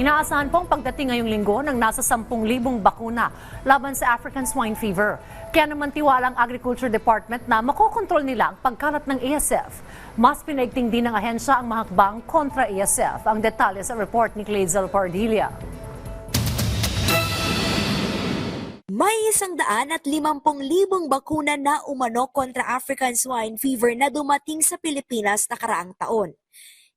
Inaasahan pong pagdating ngayong linggo ng nasa 10,000 bakuna laban sa African swine fever. Kaya naman tiwala ang Agriculture Department na makokontrol nila ang pagkalat ng ASF. Mas pinaigting din ng ahensya ang mahakbang kontra ASF. Ang detalye sa report ni Clazel Pardilla. May isang daan at limampung libong bakuna na umano kontra African swine fever na dumating sa Pilipinas na karaang taon.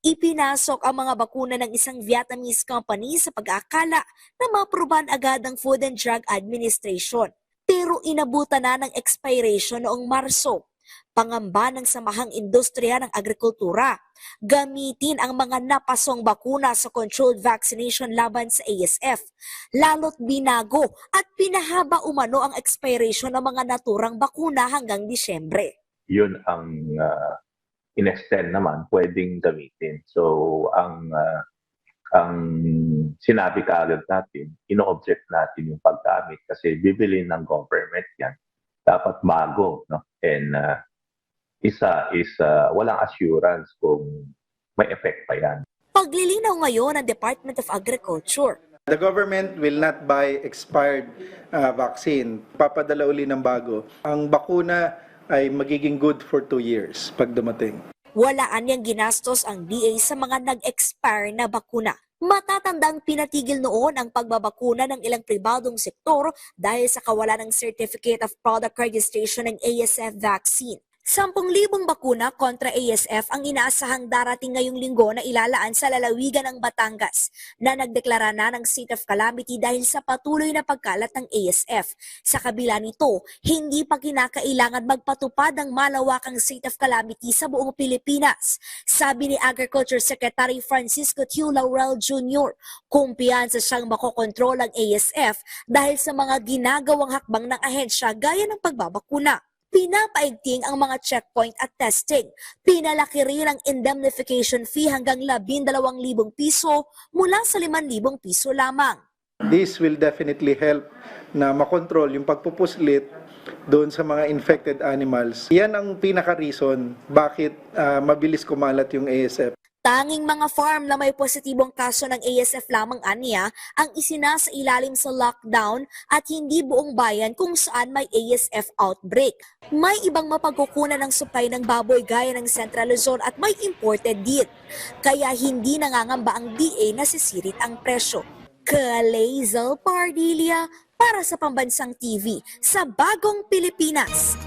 Ipinasok ang mga bakuna ng isang Vietnamese company sa pag-akala na maproban agad ng Food and Drug Administration. Pero inabutan na ng expiration noong Marso. Pangamba ng samahang industriya ng agrikultura. Gamitin ang mga napasong bakuna sa controlled vaccination laban sa ASF. Lalo't binago at pinahaba umano ang expiration ng mga naturang bakuna hanggang Disyembre. yun ang uh, in-extend naman pwedeng gamitin. So ang uh, ang sinabi kaagad natin, ino-object natin yung paggamit kasi bibili ng government yan. Dapat bago, no? And uh, isa is uh, walang assurance kung may effect pa yan. Paglilinaw ngayon ng Department of Agriculture. The government will not buy expired uh, vaccine. Papadala uli ng bago. Ang bakuna ay magiging good for two years pag dumating. Walaan niyang ginastos ang DA sa mga nag-expire na bakuna. Matatandang pinatigil noon ang pagbabakuna ng ilang pribadong sektor dahil sa kawalan ng Certificate of Product Registration ng ASF vaccine. 10,000 bakuna kontra ASF ang inaasahang darating ngayong linggo na ilalaan sa lalawigan ng Batangas na nagdeklara na ng state of calamity dahil sa patuloy na pagkalat ng ASF. Sa kabila nito, hindi pa kinakailangan magpatupad ng malawakang state of calamity sa buong Pilipinas. Sabi ni Agriculture Secretary Francisco Tiu Laurel Jr., kumpiyansa siyang makokontrol ang ASF dahil sa mga ginagawang hakbang ng ahensya gaya ng pagbabakuna. Pinapaigting ang mga checkpoint at testing. Pinalaki rin ang indemnification fee hanggang 12,000 piso mula sa 5,000 piso lamang. This will definitely help na makontrol yung pagpupuslit doon sa mga infected animals. Yan ang pinaka-reason bakit uh, mabilis kumalat yung ASF. Tanging mga farm na may positibong kaso ng ASF lamang aniya ang isinasa ilalim sa lockdown at hindi buong bayan kung saan may ASF outbreak. May ibang mapagkukunan ng supply ng baboy gaya ng Central Luzon at may imported din. Kaya hindi nangangamba ang DA na sisirit ang presyo. Kalazel Pardilia para sa Pambansang TV sa Bagong Pilipinas.